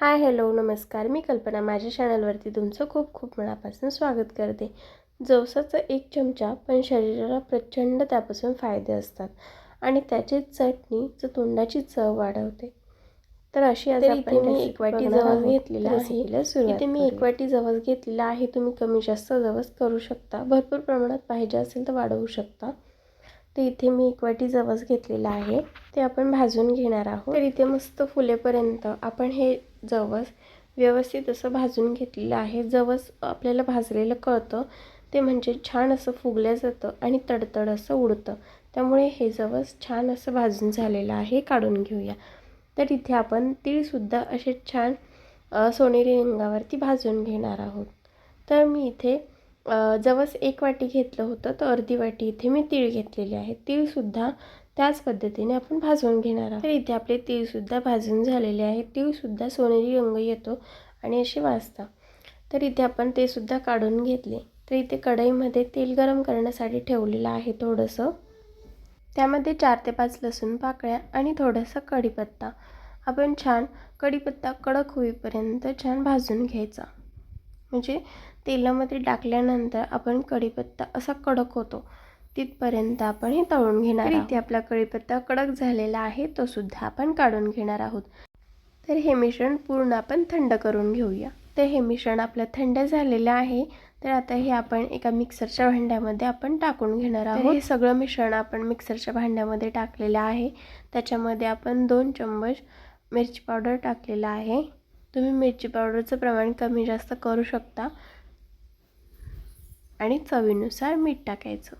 Hi hello नमस्कार. मी कल्पना माझ्या चॅनलवरती तुमचं खूप खूप मनापासून स्वागत करते. जवसाचा एक चमचा पण शरीराला प्रचंड त्यापासून फायदे असतात आणि त्याची चटणी जो तोंडाची चव वाढवते. तर अशी आज आपण इथे मी एक वाटी जवस. घेतलेला आहे. इथे मी एक. वाटी जवस घेतलेला आहे. तुम्ही कमी जास्त जवस करू शकता. भरपूर प्रमाणात पाहिजे असेल तर वाढवू शकता. तर इथे मी एक वाटी जवस घेतलेला आहे. ते आपण भाजून घेणार आहोत. तर इथे मस्त फुलेपर्यंत आपण हे जवस व्यवस्थित असं भाजून घेतलेलं आहे. जवस आपल्याला भाजलेलं कळतं. ते म्हणजे छान असं फुगलं जातं आणि तडतड असं उडतं. त्यामुळे हे जवस छान असं भाजून झालेलं आहे. काढून घेऊया. तर इथे आपण तीळसुद्धा असे छान सोनेरी रंगावरती भाजून घेणार आहोत. तर मी इथे जवस एक वाटी घेतलं होतं तर अर्धी वाटी इथे मी तीळ घेतलेले आहे. तीळसुद्धा त्याच पद्धतीने आपण भाजून घेणार आहोत. तर इथे आपले तीळसुद्धा भाजून झालेले आहेत तीळसुद्धा सोनेरी रंग येतो आणि असे वाजता तर इथे आपण ते सुद्धा काढून घेतले. तर इथे कढईमध्ये तेल गरम करण्यासाठी ठेवलेलं आहे थोडंसं. त्यामध्ये चार ते पाच लसूण पाकळ्या आणि थोडासा कढीपत्ता. आपण छान कढीपत्ता कडक होईपर्यंत छान भाजून घ्यायचा. म्हणजे तेलामध्ये टाकल्यानंतर आपण कढीपत्ता असा कडक होतो. तिथपर्यंत आपण हे तळून घेणार इथे आपला कढीपत्ता कडक झालेला आहे तो सुद्धा आपण काढून घेणार आहोत. तर हे मिश्रण पूर्ण आपण थंड करून घेऊया. तर हे मिश्रण आपलं थंड झालेलं आहे. तर आता हे आपण एका मिक्सरच्या भांड्यामध्ये आपण टाकून घेणार आहोत. हे सगळं मिश्रण आपण मिक्सरच्या भांड्यामध्ये टाकलेलं आहे. त्याच्यामध्ये आपण दोन चम्मच मिरची पावडर टाकलेला आहे. तुम्ही मिरची पावडरचं प्रमाण कमी जास्त करू शकता. आणि चवीनुसार मीठ टाकायचं.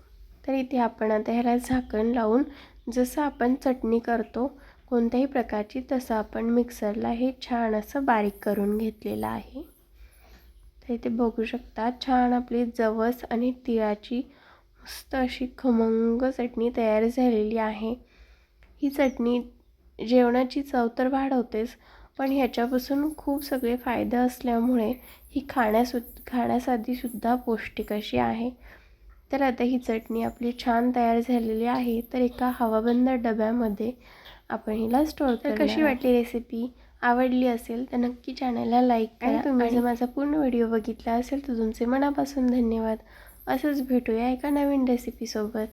तर इथे आपण आता ह्याला झाकण लावून जसं आपण चटणी करतो कोणत्याही प्रकारची तसं आपण मिक्सरला हे छान असं बारीक करून घेतलेलं आहे. तर इथे बघू शकता छान आपली जवस आणि तिळाची मस्त अशी खमंग चटणी तयार झालेली आहे. ही चटणी जेवणाची चव तर वाढवतेच पण ह्याच्यापासून खूप सगळे फायदे असल्यामुळे ही खाण्यासु खाण्यासाठी सुद्धा पौष्टिक अशी आहे. तर आता ही चटणी आपली छान तयार झालेली आहे. तर एका हवाबंद डब्यामध्ये आपण हिला स्टोअर तर कशी वाटली रेसिपी आवडली असेल तर नक्की चॅनलला लाईक करा. तुम्ही जर माझा पूर्ण व्हिडिओ बघितला असेल तर तुमचे मनापासून धन्यवाद. असंच भेटूया एका नवीन रेसिपीसोबत